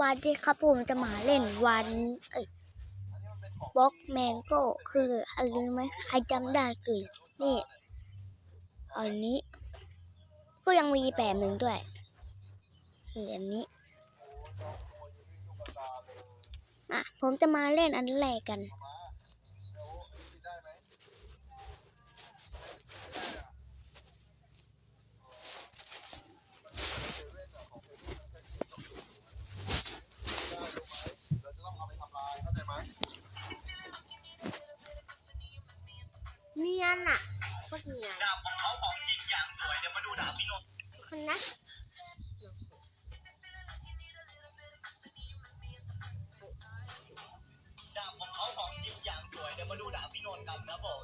วันที่ครับผมจะมาเล่นวันเอ้ยบล็อกแมงโก้คืออะไรไหมใครจำได้คือนี่อันนี้ ก็ยังมีแปมหนึ่งด้วย คืออันนี้อะผมจะมาเล่นอันแรกกัน เนียนอะโคตรเนียนดาบของเขาของจริงอย่างสวย เดี๋ยวมาดูดาบพี่นนท์คนนะดาบของเขาของจริงอย่างสวย เดี๋ยวมาดูดาบพี่นนท์กันนะผม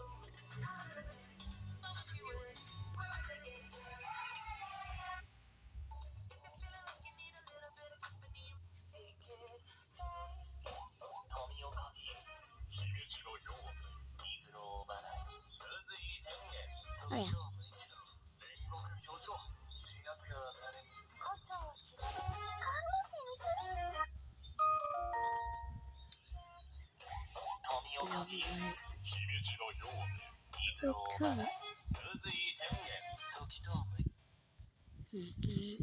คือเธออืมอืม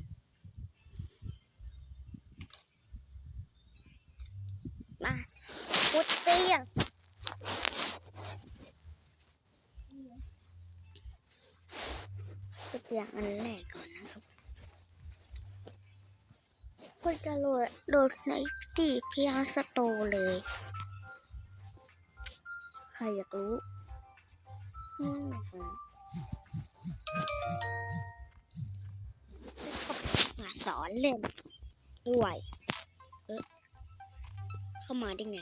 มาพุ ดเตียงพุดเตียงอันแรกก่อนนะครับก็จะโหลดโหลดในที่เพียงสโตเลย ใครอยากรู้อืมมาสอนเล่นด้วย เอ๊ะเข้ามาได้ไง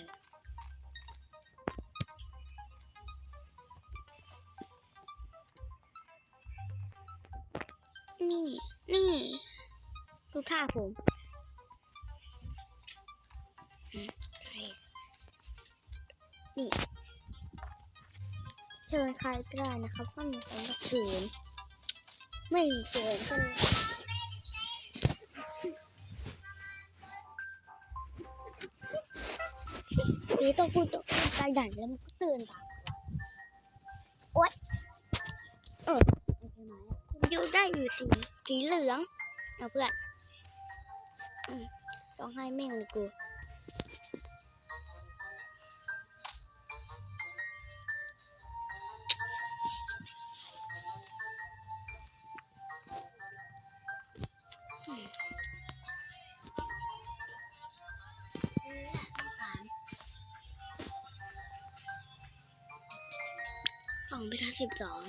นี่ นี่ดูท่าผมนี่เชิญใครก็ได้นะครับถ้ามีคนรับเชิญไม่มีเชิญก็หรือต้องพูดต้องพูดใจใหญ่แล้วมันก็ตื่นตามโอ๊ยเออ ยูได้อยู่สีสีเหลืองเอาเพื่อนต้องให้แม่งเลยกูสองไปทางสิบสอง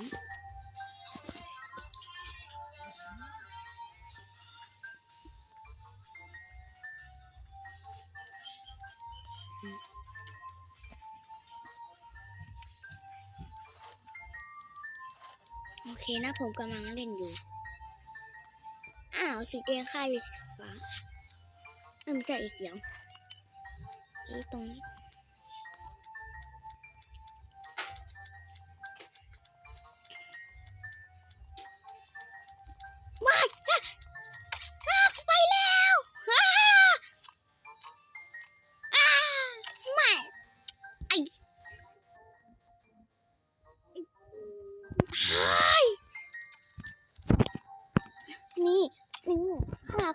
โอเคนะผมกำลังเล่นอยู่ อ้าวสีแดงค่ายฟ้าเอ้ยไม่ใช่อีเสียงนี่ตรงนี้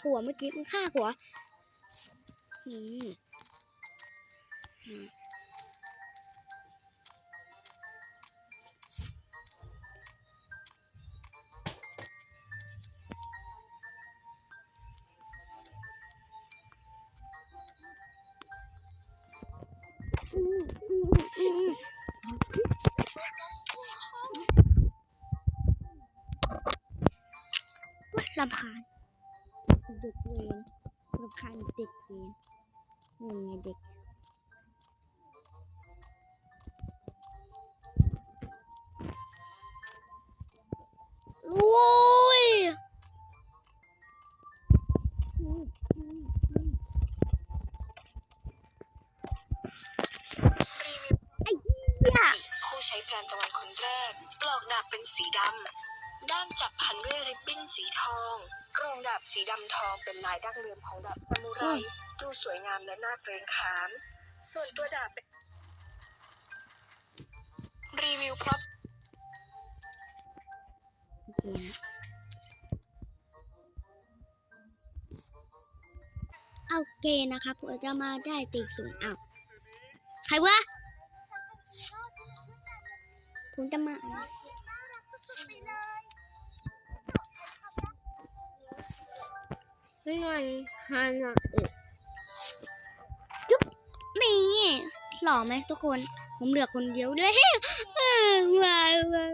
หัวเมื่อกี้มันฆ่าหัวอืมอืมอืมอืมอืมว้ายรำคาญ เด็กเวนรำคาญเด็กเวนนี่ไงเด็กโว้ยไอ้เหี้ยผู้ใช้แพรนตะวันคนแรกปลอกดาเป็นสีดำ ด้ามจับพันด้วยริบบิ้นสีทองกรงดาบสีดำทองเป็นลายดั้งเดิมของดาบซามูไรดูสวยงามและน่าเกรงขาม ส่วนตัวดาบเป็นรีวิวพร็อพโอเคนะโอเคนะครับผมจะมาได้ตีสูงอ้าใครวะผมจะมา ไม่ไงฮานาเอะจุ๊บนี่หล่อไหมทุกคน ผมเหลือคนเดียวด้วยเฮ้ยว้ามา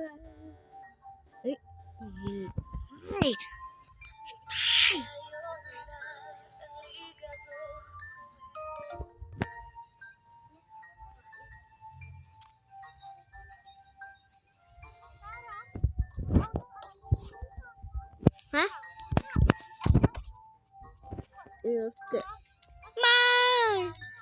เฮ้ย よって。まーい